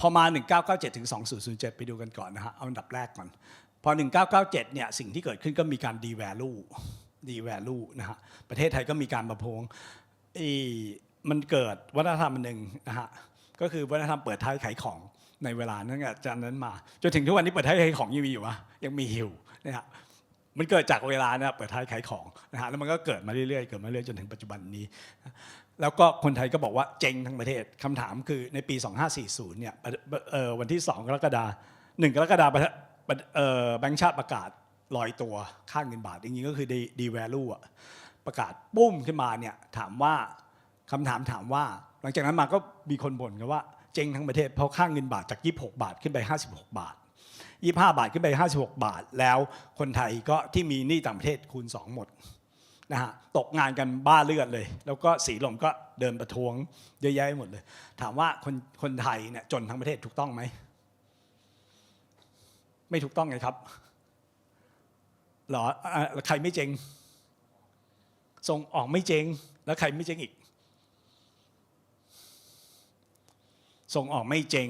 พอมา 1997 ถึง 2007 ไปดูกันก่อนนะฮะ เอาอันดับแรกก่อน พอ 1997 เนี่ย สิ่งที่เกิดขึ้นก็มีการ devalue devalue นะฮะ ประเทศไทยก็มีการประพงอ้มันเกิดวัฒนธรรมหนึ่งนะฮะ ก็คือวัฒนธรรมเปิดท้ายขายของในเวลานั้นจากนั้นมา จนถึงทุกวันนี้เปิดท้ายขายของยังมีอยู่วะยังมีอยู่นะฮะมันเกิดจากเวลานะเปิดท้ายขายของนะฮะแล้วมันก็เกิดมาเรื่อยๆเกิดมาเรื่อยจนถึงปัจจุบันนี้ แล้วก็คนไทยก็บอกว่าเจ๊งทั้งประเทศคำถามคือในปี 2540 เนี่ยวันที่ 2 กรกฎาคม1กรกฎาคมแบงก์ชาติประกาศลอยตัวค่าเงินบาทจริงๆก็คือดีแวลูอะประกาศปุ้มขึ้นมาเนี่ยถามว่าคำถามถามว่า หลังจากนั้นมาก็มีคนบ่นกันว่าเจ๊งทั้งประเทศเพราะค่าเงินบาทจาก 26 บาทขึ้นไป 56 บาท 25 บาทขึ้นไป 56 บาท แล้วคนไทยก็ที่มีหนี้ต่างประเทศคูณ 2 หมด นะฮะตกงานกันบ้าเลือดเลย แล้วก็สีลมก็เดินประท้วงเยอะแยะไปหมดเลย ถามว่าคนคนไทยเนี่ยจนทั้งประเทศถูกต้องไหม ไม่ถูกต้องไงครับหรอใครไม่เจงส่งออกไม่เจงแล้วใครไม่เจงอีก ส่งออกไม่เจง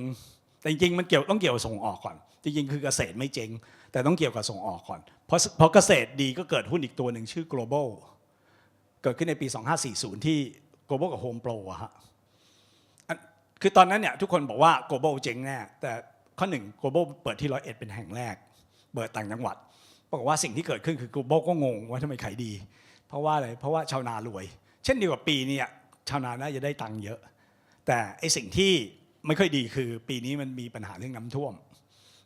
แต่จริงๆมันเกี่ยวต้องเกี่ยวส่งออกก่อน จริงๆคือเกษตรไม่เจงแต่ต้องเกี่ยวกับส่งออกก่อน พราะเพราะเกษตรดีก็เกิดหุ้นอีกตัวหนึ่งชื่อ global เกิดขึ้นในปี 2540 ที่ global กับ home pro อะฮะคือตอนนั้นเนี่ยทุกคนบอกว่า global เจ๊งแน่แต่ข้อหนึ่ง global เปิดที่ร้อยเอ็ดเป็นแห่งแรก เปิดต่างจังหวัดบอกว่าสิ่งที่เกิดขึ้นคือ global ก็งงว่าทำไมขายดี เพราะว่าอะไรเพราะว่าชาวนารวย เช่นเดียวกับปีนี้ชาวนาน่าจะได้ตังค์เยอะ แต่ไอสิ่งที่ไม่ค่อยดีคือปีนี้มันมีปัญหาเรื่องน้ำท่วม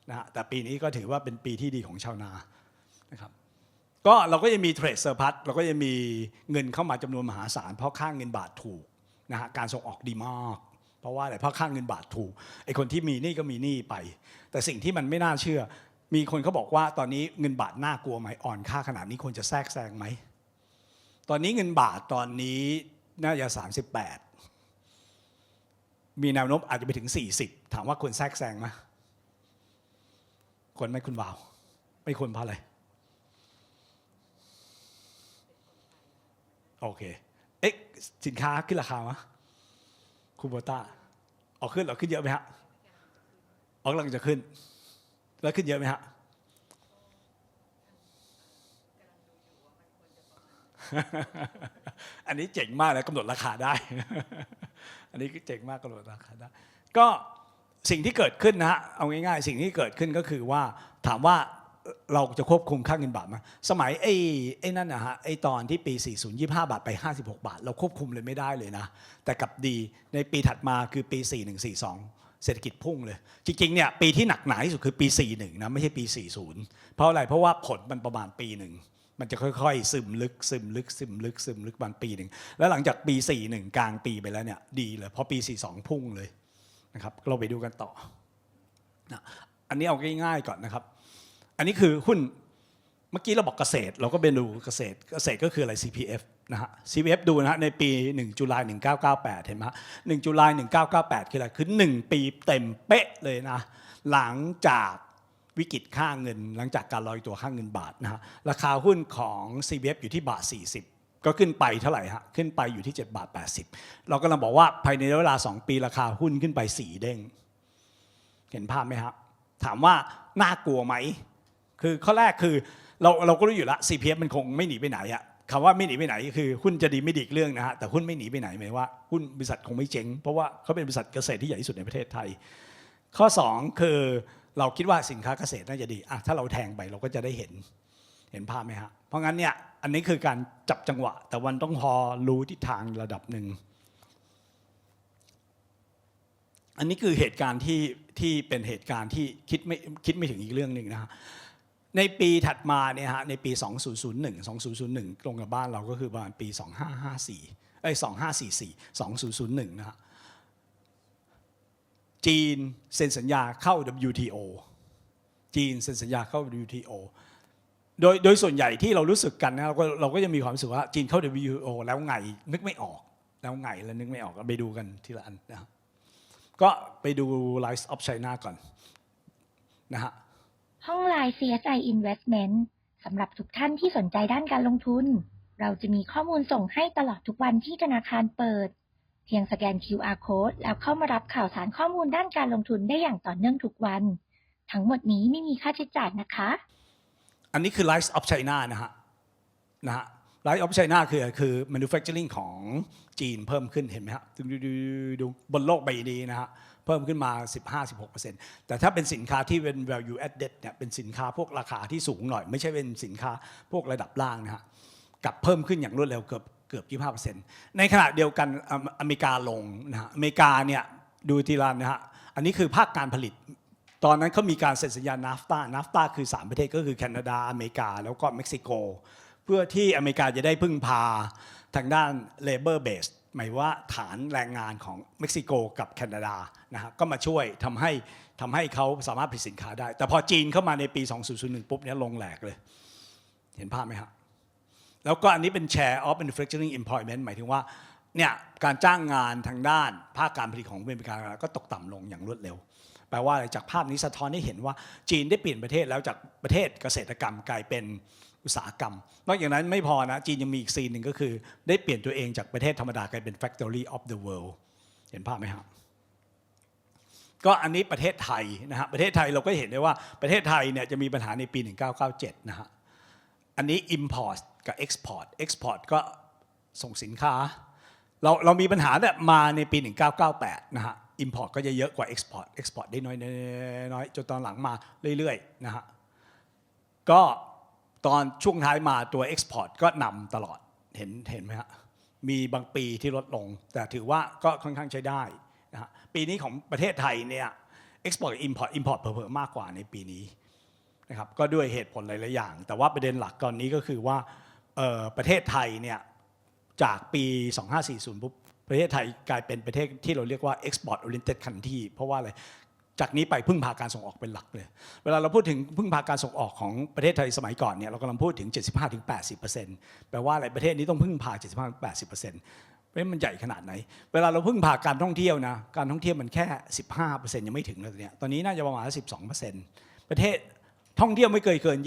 นะฮะแต่ปีนี้ก็ถือว่าเป็นปีที่ดีของชาวนา นะครับก็เราก็ยังมีเทรดเซอร์พัทเราก็ยังมีเงินเข้ามาจำนวนมหาศาล เพราะค่างเงินบาทถูกนะฮะการส่งออกดีมาก เพราะว่าอะไรเพราะค่างเงินบาทถูกไอคนที่มีนี่ก็มีนี้ไป แต่สิ่งที่มันไม่น่าเชื่อ มีคนเขาบอกว่าตอนนี้เงินบาทน่ากลัวไหมอ่อนค่าขนาดนี้ควรจะแทรกแซงไหมตอนนี้เงินบาทตอนนี้น่าจะ 38 มีแนวโน้มอาจจะไปถึง 40 ถามว่าควรแทรกแซงไหมควรไหมคุณวาว ไม่ควรเพราะอะไร โอเค เอ๊ะสินค้าขึ้นราคาไหมคูโบต้าออกขึ้นหรอขึ้นเยอะไหมฮะออกกำลังจะขึ้น แล้วขึ้นเยอะไหมฮะอันนี้เจ๋งมากเลยกำหนดราคาได้ อันนี้เจ๋งมากกำหนดราคาได้ ก็สิ่งที่เกิดขึ้นนะฮะเอาง่ายๆ สิ่งที่เกิดขึ้นก็คือว่าถามว่า เราจะควบคุมค่าเงินบาทไหมสมัยไอ้ไอ้นั่นนะฮะไอ้ตอนที่ปี 40 25 บาทไป 56 บาท เราควบคุมเลยไม่ได้เลยนะ แต่กับดีในปีถัดมาคือปี 4142 เศรษฐกิจพุ่งเลย จริงๆเนี่ยปีที่หนักหนาที่สุดคือปี 41 นะ ไม่ใช่ปี 40 เพราะอะไรเพราะว่าผลมันประมาณปีหนึ่งมันจะค่อยๆ ซึมลึกซึมลึกซึมลึกซึมลึกประมาณปีหนึ่งแล้วหลังจากปี 41 กลางปีไปแล้วเนี่ยดีเลยเพราะปี 42 พุ่งเลยนะครับเราไปดูกันต่อนะอันนี้เอาง่ายๆก่อนนะครับ อันนี้คือหุ้นเมื่อกี้เราบอกเกษตร เราก็ไปดูเกษตรเกษตรก็คืออะไร CPF นะฮะ CPF ดูนะฮะในปี 1 จุลาย1998 เห็นไหมฮะ1จุลาย1998 คืออะไรคือ 1 ปีเต็มเป๊ะเลยนะ หลังจากวิกฤตค่าเงิน หลังจากการลอยตัวค่าเงินบาทนะฮะราคาหุ้นของ CPF อยู่ที่บาท 40ก็ขึ้นไปเท่าไหร่ฮะ ขึ้นไปอยู่ที่7บาท80 เรากำลังบอกว่าภายในเวลา 2 ปีราคาหุ้นขึ้นไป 4 เด้ง เห็นภาพไหมครับ ถามว่าน่ากลัวไหม คือข้อแรกคือเราเราก็รู้อยู่แล้ว CPF มันคงไม่หนีไปไหนอะคำว่าไม่หนีไปไหนคือหุ้นจะดีไม่ดีกเรื่องนะฮะแต่หุ้นไม่หนีไปไหนหมายว่าหุ้นบริษัทคงไม่เจ๊งเพราะว่าเขาเป็นบริษัทเกษตรที่ใหญ่ที่สุดในประเทศไทย ข้อ 2 คือเราคิดว่าสินค้าเกษตรน่าจะดีอะถ้าเราแทงไปเราก็จะได้เห็นเห็นภาพไหมฮะเพราะงั้นเนี่ยอันนี้คือการจับจังหวะ แต่วันต้องพอรู้ทิศทางระดับหนึ่งอันนี้คือเหตุการณ์ที่ที่เป็นเหตุการณ์ที่คิดไม่คิดไม่ถึงอีกเรื่องหนึ่งนะฮะ ในปีถัดมาเนี่ยฮะในปี 2001 2001 ตรงกับบ้านเราก็คือประมาณปี 2554เอ้ย2544 2001 นะฮะจีนเซ็นสัญญาเข้า WTO จีนเซ็นสัญญาเข้า WTO โดยโดยส่วนใหญ่ที่เรารู้สึกกันนะเราก็เราก็จะมีความรู้สึกว่าจีนเข้า WTO แล้วไงนึกไม่ออก แล้วไงแล้วนึกไม่ออกก็ไปดูกันทีละอันนะครับก็ไปดู Life of China ก่อนนะฮะ ห้องไลน์ CSI Investment สำหรับทุกท่านที่สนใจด้านการลงทุน เราจะมีข้อมูลส่งให้ตลอดทุกวันที่ธนาคารเปิด เพียงสแกน QR code แล้วเข้ามารับข่าวสารข้อมูลด้านการลงทุนได้อย่างต่อเนื่องทุกวัน ทั้งหมดนี้ไม่มีค่าใช้จ่ายนะคะ อันนี้คือ Rise of China นะฮะนะฮะ Rise of China คือคือ manufacturing ของจีนเพิ่มขึ้นเห็นไหมฮะดูดูดูบนโลกใบนี้นะฮะ เพิ่มขึ้นมา 15-16%แต่ถ้าเป็นสินค้าที่เป็น value added เนี่ยเป็นสินค้าพวกราคาที่สูงหน่อย ไม่ใช่เป็นสินค้าพวกระดับล่างนะฮะกลับเพิ่มขึ้นอย่างรวดเร็วเกือบเกือบ 25%ในขณะเดียวกันอเมอเมริกาลงนะฮะอเมริกาเนี่ยดูทีละนะฮะอันนี้คือภาคการผลิตตอนนั้นเขามีการเซ็นสัญญานาฟตานาฟตาคือ 3 ประเทศก็คือแคนาดา อเมริกา แล้วก็เม็กซิโก เพื่อที่อเมริกาจะได้พึ่งพาทางด้าน labor base หมายว่าฐานแรงงานของเม็กซิโกกับแคนาดานะฮะก็มาช่วยทำให้ทำให้เขาสามารถผลิตสินค้าได้ แต่พอจีนเข้ามาในปี 2001 ปุ๊บเนี่ยลงแหลกเลย เห็นภาพไหมครับแล้วก็อันนี้เป็น share of manufacturing employment หมายถึงว่าเนี่ยการจ้างงานทางด้านภาคการผลิตของอเมริกาก็ตกต่ำลงอย่างรวดเร็ว แปลว่าอะไรจากภาพนี้สะท้อนให้เห็นว่าจีนได้เปลี่ยนประเทศแล้วจากประเทศเกษตรกรรมกลายเป็น อุตสาหกรรม นอกจากนั้นไม่พอนะจีนยังมีอีกซีนหนึ่งก็คือ ได้เปลี่ยนตัวเองจากประเทศธรรมดากลายเป็น factory of the world เห็นภาพไหมครับก็อันนี้ประเทศไทยนะฮะประเทศไทยเราก็เห็นได้ว่าประเทศไทยเนี่ยจะมีปัญหาในปี 1997 นะฮะอันนี้ import กับ export export ก็ส่งสินค้า เราเรามีปัญหาเนี่ยมาในปี 1998 นะฮะ import ก็จะเยอะกว่า export export ได้น้อยน้อยจนตอนหลังมาเรื่อยๆนะฮะก็ ตอนช่วงท้ายมาตัว export ก็นำตลอดเห็นเห็นไหมฮะมีบางปีที่ลดลง แต่ถือว่าก็ค่อนข้างใช้ได้นะฮะปีนี้ของประเทศไทยเนี่ย export กับ import import เพิ่มมากกว่าในปีนี้นะครับก็ด้วยเหตุผลหลายๆอย่าง แต่ว่าประเด็นหลักตอนนี้ก็คือว่าประเทศไทยเนี่ยจากปี 2540ปุ๊บประเทศไทยกลายเป็นประเทศที่เราเรียกว่า export oriented country เพราะว่าอะไร จากนี้ไปพึ่งพาการส่งออกเป็นหลักเลย เวลาเราพูดถึงพึ่งพาการส่งออกของประเทศไทยสมัยก่อนเนี่ยเรากำลังพูดถึง 75-80%แปลว่าอะไรประเทศนี้ต้องพึ่งพา 75-80%เพราะมันใหญ่ขนาดไหน เวลาเราพึ่งพาการท่องเที่ยวนะ การท่องเที่ยวมันแค่ 15%ยังไม่ถึงเลยเนี่ยตอนนี้น่าจะประมาณ 12%ประเทศท่องเที่ยวไม่เคยเกิน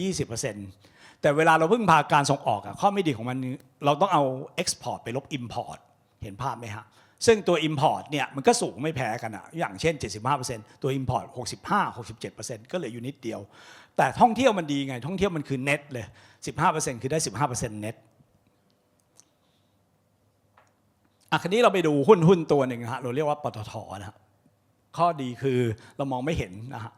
20%แต่เวลาเราพิ่งพาการส่งออกอะข้อไม่ดีของมันเราต้องเอา export ไปลบ import เห็นภาพไหมฮะ ซึ่งตัว import เนี่ยมันก็สูงไม่แพ้กันอะอย่างเช่น 75%ตัว import 65 67%ก็เหลืออยู่นิดเดียว แต่ท่องเที่ยวมันดีไง ท่องเที่ยวมันคือ net เลย 15%คือได้ 15% net อะคันนี้เราไปดูหุ้นหุ้นตัวหนึ่งนะฮะเราเรียกว่าปตทนะฮะข้อดีคือเรามองไม่เห็นนะฮะ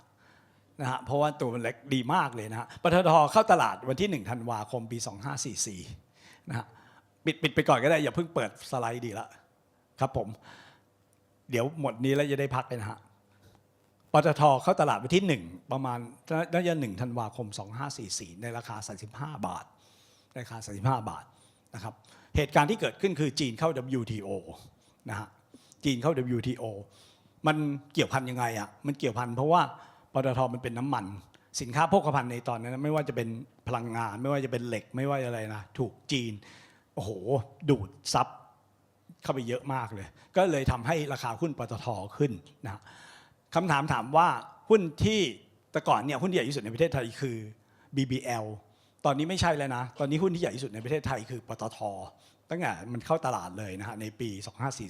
นะฮะเพราะว่าตัวมันเล็กดีมากเลยนะฮะปตทเข้าตลาดวันที่ 1 ธันวาคมปี 2544นะฮะปิดปิดไปก่อนก็ได้ อย่าเพิ่งเปิดสไลด์ดีละ ครับผม เดี๋ยวหมดนี้แล้วจะได้พักเลยนะฮะปตทเข้าตลาดวันที่ 1 ประมาณน่าจะ1ธันวาคม 2544 ในราคา 35 บาทในราคา 35 บาทนะครับ เหตุการณ์ที่เกิดขึ้นคือจีนเข้า WTO นะฮะ จีนเข้า WTO มันเกี่ยวพันยังไงอะ มันเกี่ยวพันเพราะว่าปตทมันเป็นน้ำมัน สินค้าโภคภัณฑ์ในตอนนั้น ไม่ว่าจะเป็นพลังงาน ไม่ว่าจะเป็นเหล็ก ไม่ว่าอะไรนะ ถูกจีน โอ้โห ดูดซับ เข้าไปเยอะมากเลย ก็เลยทำให้ราคาหุ้นปตทขึ้นนะคำถามถามว่าหุ้นที่แต่ก่อนเนี่ยหุ้นที่ใหญ่ที่สุดในประเทศไทยคือ BBL ตอนนี้ไม่ใช่แล้วนะ ตอนนี้หุ้นที่ใหญ่ที่สุดในประเทศไทยคือปตท ตั้งแต่มันเข้าตลาดเลยนะฮะในปี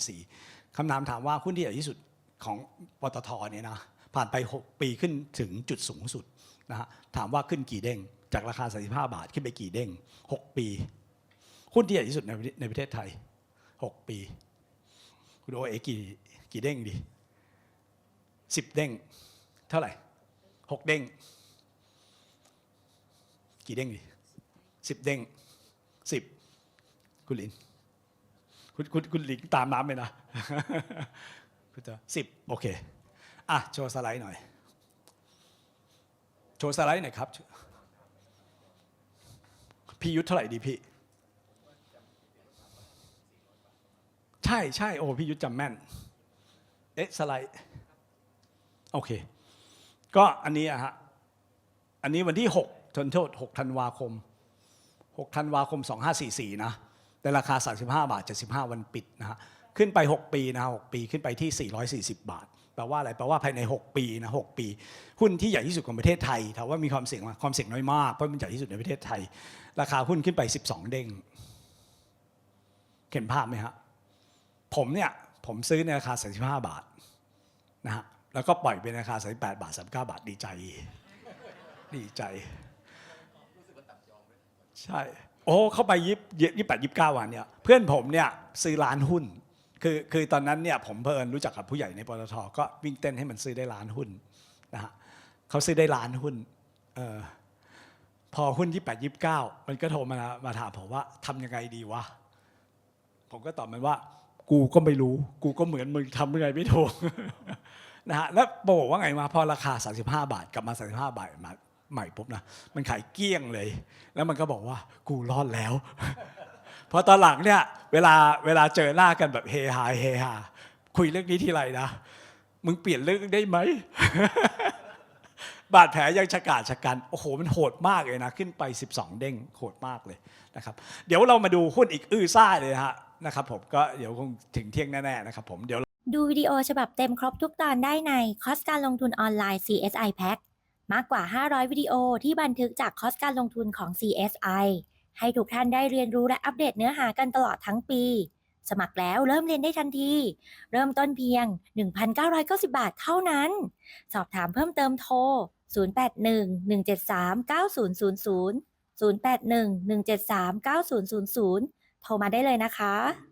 2544 คำถามถามว่าหุ้นที่ใหญ่ที่สุดของปตทเนี่ยนะผ่านไป 6 ปีขึ้นถึงจุดสูงสุดนะฮะถามว่าขึ้นกี่เด้ง จากราคา 35 บาทขึ้นไปกี่เด้ง 6 ปี หุ้นที่ใหญ่ที่สุดในในประเทศไทย 6 ปี คุณโอเอกี่กี่เด้งดี10เด้ง เท่าไหร่6เด้ง กี่เด้งดี10เด้ง10คุณลินคุณคุณคุณลินตามน้ำเลยนะคุณจะสิบโอเค อะ โชว์สไลด์หน่อย โชว์สไลด์หน่อยครับ พี่ยุทธเท่าไหร่ดีพี่ ใช่ใช่โอ้พี่ยุทธจำแม่น เอ๊ะสไลด์ โอเค ก็อันนี้อะฮะ อันนี้วันที่6ทนโทษ6ธันวาคม6ธันวาคม 2544 นะแต่ราคา 35 บาท 75 วันปิดนะฮะ ขึ้นไป 6 ปีนะ6ปีขึ้นไปที่ 440 บาท แปลว่าอะไร แปลว่าภายใน 6 ปีนะ6ปี หุ้นที่ใหญ่ที่สุดของประเทศไทย ถามว่ามีความเสี่ยงไหมความเสี่ยงน้อยมาก เพราะมันใหญ่ที่สุดในประเทศไทย ราคาหุ้นขึ้นไป 12 เด้ง เห็นภาพไหมฮะ ผมเนี่ยผมซื้อในราคา35บาทนะฮะแล้วก็ปล่อยเป็นราคา38บาท39บาทดีใจ ดีใจ ใช่ โอ้เข้าไปยิบยี่แปดยิบเก้าวันเนี่ยเพื่อนผมเนี่ยซื้อร้านหุ้น คือคือตอนนั้นเนี่ยผมเพลินรู้จักกับผู้ใหญ่ในปตทก็วิ่งเต้นให้มันซื้อได้ล้านหุ้นนะฮะเขาซื้อได้ล้านหุ้นเออพอหุ้นยี่แปดยิบเก้ามันก็โทรมามาถามผมว่าทำยังไงดีวะผมก็ตอบมันว่า กูก็ไม่รู้ กูก็เหมือนมึงทำยังไงไม่ถูกนะฮะแล้วบอกว่าไงมาพอราคา 35 บาทกลับมา 35 บาทมาใหม่ปุ๊บนะมันขายเกลี้ยงเลย แล้วมันก็บอกว่ากูรอดแล้ว พอตอนหลังเนี่ยเวลาเวลาเจอหน้ากันแบบเฮฮาเฮฮาคุยเรื่องนี้ทีไรนะมึงเปลี่ยนเรื่องได้ไหม บาดแผลยังชะกาดชะกัน โอ้โห มันโหดมากเลยนะ ขึ้นไป 12 เด้งโหดมากเลยนะครับ เดี๋ยวเรามาดูหุ้นอีกอื้อซ่าเลยนะฮะ นะครับผมก็เดี๋ยวคงถึงเที่ยงแน่ๆนะครับผมเดี๋ยว ดูวิดีโอฉบับเต็มครบทุกตอนได้ในคอสการลงทุนออนไลน์ CSI Pack มากกว่า 500 วิดีโอที่บันทึกจากคอสการลงทุนของ CSI ให้ทุกท่านได้เรียนรู้และอัปเดตเนื้อหากันตลอดทั้งปี สมัครแล้วเริ่มเรียนได้ทันที เริ่มต้นเพียง 1,990 บาทเท่านั้น สอบถามเพิ่มเติมโทร 081-173-9000 081-173-9000 โทรมาได้เลยนะคะ